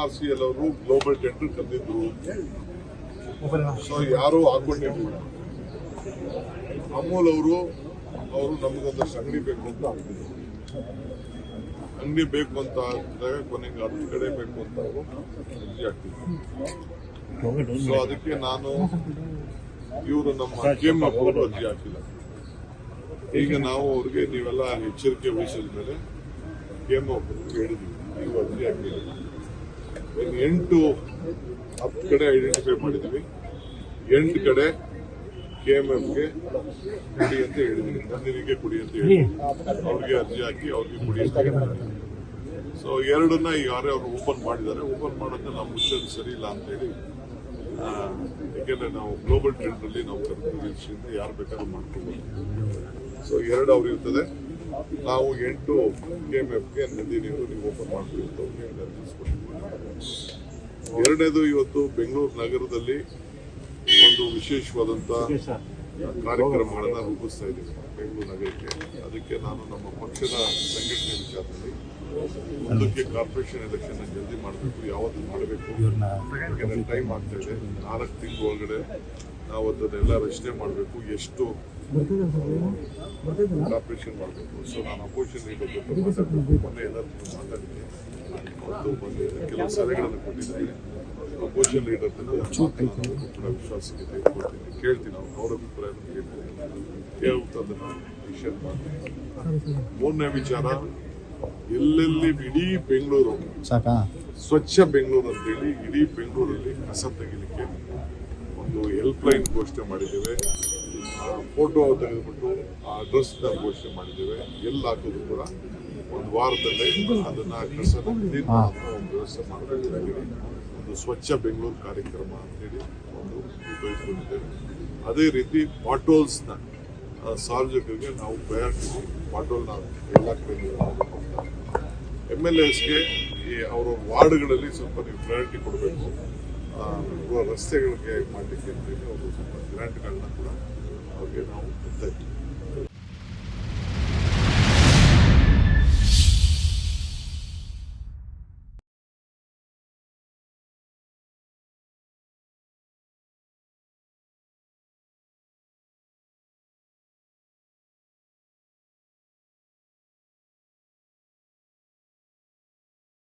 R C L ಅವರು global tender ಕರೆದಿದ್ರು so ಯಾರು ಹಾಕೊಂಡಿರ್ಲಿಲ್ಲ ಅಮೂಲ್ ಅವರು ಅವರು ನಮಗೊಂದಷ್ಟು ಅಂಗಡಿ ಬೇಕು ಅಂತ ಹಾಕಿದ್ರು ಅಂಗಡಿ ಬೇಕು ಅಂತ ಹಾಕಿದಾಗ ಕೊನೆಗೆ ಅದ್ರ ಕಡೆ ಬೇಕು ಅಂತ ಹಾಕ್ತಿದ್ರು. ಸೊ ಅದಕ್ಕೆ ನಾನು ಇವರು ನಮ್ಮ ಕೇಮ್ ಅವರು ಅರ್ಜಿ ಹಾಕಿಲ್ಲ. ಈಗ ನಾವು ಅವ್ರಿಗೆ ನೀವೆಲ್ಲ ಎಚ್ಚರಿಕೆ ವಹಿಸಿದ ಮೇಲೆ ಒಬ್ಬರಿಗೆ ಹೇಳಿದ್ವಿ. ನೀವು ಅರ್ಜಿ ಹಾಕಿಲ್ಲ. ಎಂಟು ಹತ್ತು ಕಡೆ ಐಡೆಂಟಿಫೈ ಮಾಡಿದ್ವಿ ಎಂಟು ಕಡೆ ಕೆ ಎಂ ಎಫ್ಗೆ ಕುಡಿ ಅಂತ ಹೇಳಿದ್ವಿ. ನಂದಿನಿಗೆ ಕುಡಿ ಅಂತ ಹೇಳಿ ಅವ್ರಿಗೆ ಅರ್ಜಿ ಹಾಕಿ ಅವ್ರಿಗೆ ಕುಡಿ ಅಂತ ಸೊ ಎರಡನ್ನ ಯಾರೇ ಅವರು ಓಪನ್ ಮಾಡಿದ್ದಾರೆ ಓಪನ್ ಮಾಡೋದನ್ನ ನಾವು ಮುಚ್ಚೋದು ಸರಿ ಇಲ್ಲ ಅಂತ ಹೇಳಿ ಯಾಕೆಂದ್ರೆ ನಾವು ಗ್ಲೋಬಲ್ ಟ್ರೆಂಡ್ ಅಲ್ಲಿ ನಾವು ಕರ್ಕೊಂಡು ಯಾರು ಬೇಕಾದ್ರೂ ಮಾಡ್ಕೊಬೋದು. ಸೊ ಎರಡು ಅವ್ರು ಇರ್ತದೆ. ನಾವು ಎಂಟು ಕೆ ನದಿ ಎಫ್ಗೆ ನಂದಿನಿಗೂ ನೀವು ಓಪನ್ ಮಾಡಬೇಕು ಅಂತ. ಎರಡನೇದು ಇವತ್ತು ಬೆಂಗಳೂರು ನಗರದಲ್ಲಿ ಒಂದು ವಿಶೇಷವಾದಂಥ ಕಾರ್ಯಕ್ರಮಗಳನ್ನ ರೂಪಿಸ್ತಾ ಇದ್ದೀವಿ ಬೆಂಗಳೂರು ನಗರಕ್ಕೆ. ಅದಕ್ಕೆ ನಾನು ನಮ್ಮ ಪಕ್ಷದ ಸಂಘಟನೆ ವಿಚಾರದಲ್ಲಿ ಮುಂದಕ್ಕೆ ಕಾರ್ಪೊರೇಷನ್ ಎಲೆಕ್ಷನ್ ಜಲ್ದಿ ಮಾಡಬೇಕು ಯಾವತ್ತು ಮಾಡಬೇಕು. ಟೈಮ್ ಆಗ್ತಾ ಇದೆ. ನಾಲ್ಕು ತಿಂಗಳ ಒಳಗಡೆ ನಾವು ಅದನ್ನೆಲ್ಲ ರಚನೆ ಮಾಡಬೇಕು ಎಷ್ಟು ಆಪರೇಷನ್ ಮಾಡಬೇಕು. ಸೊ ನಾನು ಅಪೋಸಿಷನ್ ಲೀಡರ್ ಜೊತೆ ಮಾತಾಡ್ಬೇಕು ಮೊನ್ನೆ ಎಲ್ಲರೂ ಮಾತಾಡಿದ್ದೀನಿ ಮತ್ತು ಮೊನ್ನೆ ಕೆಲವು ಸಲಹೆಗಳನ್ನು ಕೊಟ್ಟಿದ್ದಾರೆ. ಅಪೋಸಿಷನ್ ಲೀಡರ್ ಕೂಡ ವಿಶ್ವಾಸಕ್ಕೆ ತೆಗೆದುಕೊಳ್ತೀನಿ. ಕೇಳ್ತೀನಿ ಅವ್ರು ಅವ್ರ ಅಭಿಪ್ರಾಯ ಕೇಳ್ತೀನಿ ಕೇಳ್ಬಿಟ್ಟು ಅದನ್ನ ಮಾಡ್ತೀನಿ. ಮೂರನೇ ವಿಚಾರ ಎಲ್ಲೆಲ್ಲಿ ಇಡೀ ಬೆಂಗಳೂರು ಸಾಕಾ? ಸ್ವಚ್ಛ ಬೆಂಗಳೂರು ಅಂತೇಳಿ ಇಡೀ ಬೆಂಗಳೂರಲ್ಲಿ ಕಸ ತೆಗಿಲಿಕ್ಕೆ ಒಂದು ಹೆಲ್ಪ್ ಲೈನ್ ಘೋಷಣೆ ಮಾಡಿದ್ದೇವೆ. ಫೋಟೋ ತೆಗೆದುಬಿಟ್ಟು ಆ ಅಡ್ರೆಸ್ನ ಘೋಷಣೆ ಮಾಡಿದ್ದೇವೆ. ಎಲ್ಲಿ ಹಾಕಿದ್ರು ಕೂಡ ಒಂದು ವಾರದಲ್ಲೇ ಅದನ್ನ ಕ್ಲೀನ್ ಮಾಡೋ ಒಂದು ವ್ಯವಸ್ಥೆ ಮಾಡಬೇಕಾಗಿದೆ ಒಂದು ಸ್ವಚ್ಛ ಬೆಂಗಳೂರು ಕಾರ್ಯಕ್ರಮ ಅಂತೇಳಿ ಒಂದು ಬಯಸ್ಕೊಂಡಿದ್ದೇವೆ ಅದೇ ರೀತಿ ಪಾಟೋಲ್ಸ್ನ ಸಾರ್ವಜನಿಕರಿಗೆ ನಾವು ಪ್ರಯಾರಿಟಿ ಪಾಟೋಲ್ನ ಎಲ್ಲ ಕಡೆ ಎಂ ಎಲ್ ಎಸ್ಗೆ ಈ ಅವರ ವಾರ್ಡ್ಗಳಲ್ಲಿ ಸ್ವಲ್ಪ ನೀವು ಪ್ರಯಾರಿಟಿ ಕೊಡಬೇಕು. ರಸ್ತೆಗಳಿಗೆ ಮಾಡಲಿಕ್ಕೆ ಅಂತೇಳಿ ಅವರು ಸ್ವಲ್ಪ ಗ್ರಾಂಟ್ಗಳನ್ನ ಕೂಡ ಅವ್ರಿಗೆ ನಾವು ಕೊಡ್ತಾ ಇದ್ದೀವಿ